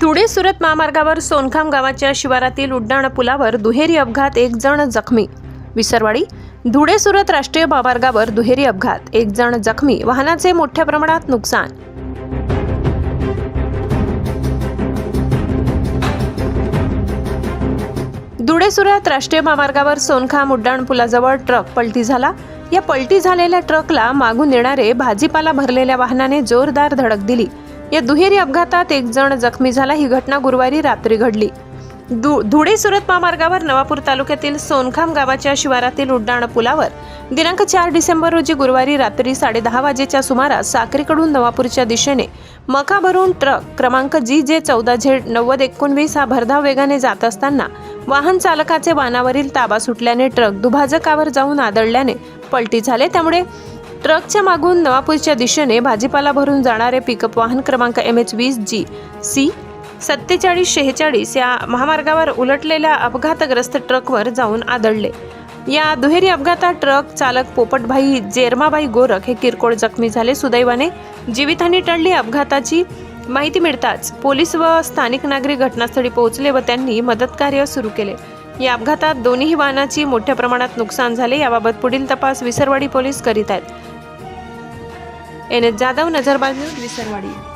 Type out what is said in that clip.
धुळे सुरत महामार्गावर सोनखाम गावाच्या शिवारातील उड्डाण पुलावर दुहेरी अपघात एक जण जखमी. विसरवाडी धुळे सुरत राष्ट्रीय महामार्गावर दुहेरी अपघात एक जण जखमी. वाहनाचे मोठ्या प्रमाणात नुकसान. धुळे सुरत राष्ट्रीय महामार्गावर सोनखाम उड्डाण पुलाजवळ ट्रक पलटी झाला. या पलटी झालेल्या ट्रकला मागून येणारे भाजीपाला भरलेल्या वाहनाने जोरदार धडक दिली. या दुहेरी अपघातात एक जण जखमी झाला. ही घटना गुरुवारी रात्री घडली. धु धुळे सुरत महामार्गावर नवापूर तालुक्यातील सोनखाम गावाच्या शिवारातील उड्डाण पुलावर दिनांक चार डिसेंबर रोजी गुरुवारी रात्री साडेदहा वाजेच्या सुमारास साक्रीकडून नवापूरच्या दिशेने मका भरून ट्रक क्रमांक जी जे चौदा झेड नव्वद एकोणवीस हा भरधाव वेगाने जात असताना वाहन चालकाचे वाहनावरील ताबा सुटल्याने ट्रक दुभाजकावर जाऊन आदळल्याने पलटी झाले. त्यामुळे ट्रकच्या मागून नवापूरच्या दिशेने भाजीपाला भरून जाणारे पिकअप वाहन क्रमांक एम एच वीस जी सी सत्तेचाळीस शेहेचाळीस या महामार्गावर उलटलेल्या अपघातग्रस्त ट्रकवर जाऊन आदळले. या दुहेरी अपघातात ट्रक चालक पोपटभाई जेरमाबाई गोरख हे किरकोळ जखमी झाले. सुदैवाने जीवितहानी टळली. अपघाताची माहिती मिळताच पोलीस व स्थानिक नागरिक घटनास्थळी पोहोचले व त्यांनी मदतकार्य सुरू केले. या अपघातात दोन्ही वाहनाची मोठ्या प्रमाणात नुकसान झाले. याबाबत पुढील तपास विसरवाडी पोलीस करीत आहेत. એને જાદવ નજરબાદ ન્યૂઝ વિસરવાડી.